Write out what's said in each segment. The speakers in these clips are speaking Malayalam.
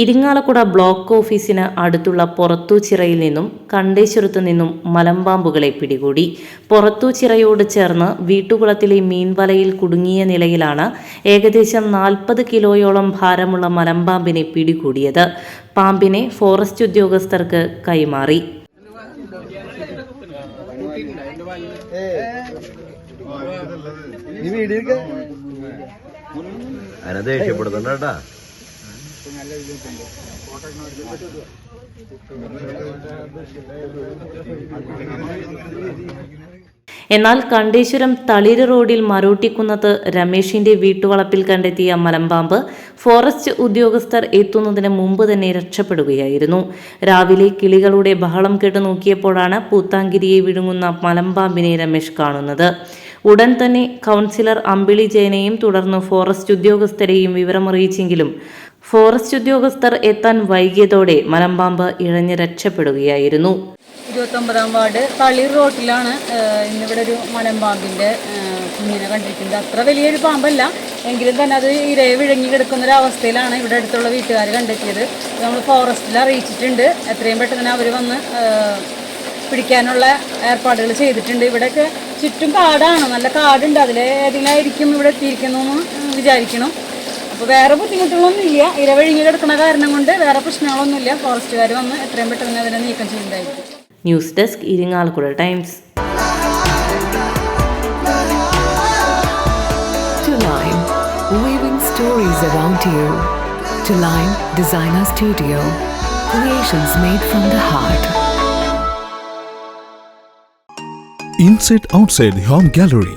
ഇരിങ്ങാലക്കുട ബ്ലോക്ക് ഓഫീസിന് അടുത്തുള്ള പുറത്തൂച്ചിറയിൽ നിന്നും കണ്ടേശ്വരത്തു നിന്നും മലമ്പാമ്പുകളെ പിടികൂടി. പുറത്തൂച്ചിറയോട് ചേർന്ന് വീട്ടുകുളത്തിലെ മീൻവലയിൽ കുടുങ്ങിയ നിലയിലാണ് ഏകദേശം നാൽപ്പത് കിലോയോളം ഭാരമുള്ള മലമ്പാമ്പിനെ പിടികൂടിയത്. പാമ്പിനെ ഫോറസ്റ്റ് ഉദ്യോഗസ്ഥർക്ക് കൈമാറി. നീ വീഡിയോ ദേഷ്യപ്പെടുത്തണ്ടാ എന്നാൽ കണ്ടേശ്വരം തളിര് റോഡിൽ മരോട്ടിക്കുന്നത്ത് രമേശിന്റെ വീട്ടുവളപ്പിൽ കണ്ടെത്തിയ മലമ്പാമ്പ് ഫോറസ്റ്റ് ഉദ്യോഗസ്ഥർ എത്തുന്നതിന് മുമ്പ് തന്നെ രക്ഷപ്പെടുകയായിരുന്നു. രാവിലെ കിളികളുടെ ബഹളം കേട്ട് നോക്കിയപ്പോഴാണ് പൂത്താങ്കിരിയെ വിഴുങ്ങുന്ന മലമ്പാമ്പിനെ രമേശ് കാണുന്നത്. ഉടൻ തന്നെ കൗൺസിലർ അമ്പിളി ജയനെയും തുടർന്ന് ഫോറസ്റ്റ് ഉദ്യോഗസ്ഥരെയും വിവരമറിയിച്ചെങ്കിലും ഫോറസ്റ്റ് ഉദ്യോഗസ്ഥർ എത്താൻ വൈകിയതോടെ മലമ്പാമ്പ് ഇഴഞ്ഞ് രക്ഷപ്പെടുകയായിരുന്നു. ഇരുപത്തൊമ്പതാം വാർഡ് തളിർ റോട്ടിലാണ് ഇന്നിവിടെ ഒരു മലമ്പാമ്പിന്റെ കുഞ്ഞിനെ കണ്ടിരിക്കുന്നത്. അത്ര വലിയൊരു പാമ്പല്ല എങ്കിലും തന്നെ അത് ഇരയെ വിഴുങ്ങി കിടക്കുന്ന ഒരു അവസ്ഥയിലാണ് ഇവിടെ അടുത്തുള്ള വീട്ടുകാർ കണ്ടെത്തിയത്. നമ്മൾ ഫോറസ്റ്റിൽ അറിയിച്ചിട്ടുണ്ട്. എത്രയും പെട്ടെന്ന് അവർ വന്ന് പിടിക്കാനുള്ള ഏർപ്പാടുകൾ ചെയ്തിട്ടുണ്ട്. ഇവിടെയൊക്കെ ചുറ്റും കാടാണ്. നല്ല കാടുണ്ട്. ആയിരിക്കും ഇവിടെ എത്തിയിരിക്കുന്നു എന്ന് വിചാരിക്കണം. അപ്പോൾ വേറെ ബുദ്ധിമുട്ടുകളൊന്നും ഇല്ല. ഇരവഴിഞ്ഞ് കിടക്കുന്ന കാരണം കൊണ്ട് വേറെ പ്രശ്നങ്ങളൊന്നുമില്ല ഫോറസ്റ്റുകാർ വന്ന് എത്രയും പെട്ടെന്ന് അതിനെ നീക്കം ചെയ്യുന്നതായിരിക്കും news desk Irinjalakuda Times. Weaving stories around you. To Lime Designer Studio, creations made from the heart. Inside Outside the Home gallery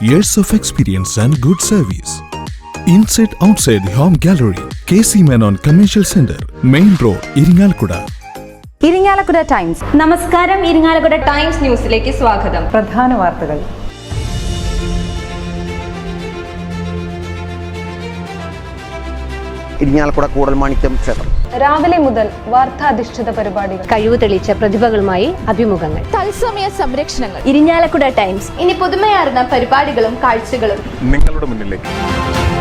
years of experience and good service. Inside outside the Home Gallery, KC Menon Commercial Center, Main Road, Iringalkuda. Irinjalakuda Times നമസ്കാരം ഇരിങ്ങാലക്കുട ടൈംസ് ന്യൂസിലേക്ക് സ്വാഗതം പ്രധാന വാർത്തകൾ ഇരിങ്ങാലക്കുട കൂടൽമാണിക്യം ക്ഷേത്രം രാവിലെ മുതൽ വാർത്താധിഷ്ഠിത പരിപാടികൾ. കഴിവ് തെളിയിച്ച പ്രതിഭകളുമായി അഭിമുഖങ്ങൾ. തത്സമയ സംരക്ഷണങ്ങൾ. ഇരിഞ്ഞാലക്കുട ടൈംസ്. ഇനി പുതുമയാർന്ന പരിപാടികളും കാഴ്ചകളും. നിങ്ങളുടെ മുന്നിലേക്ക്.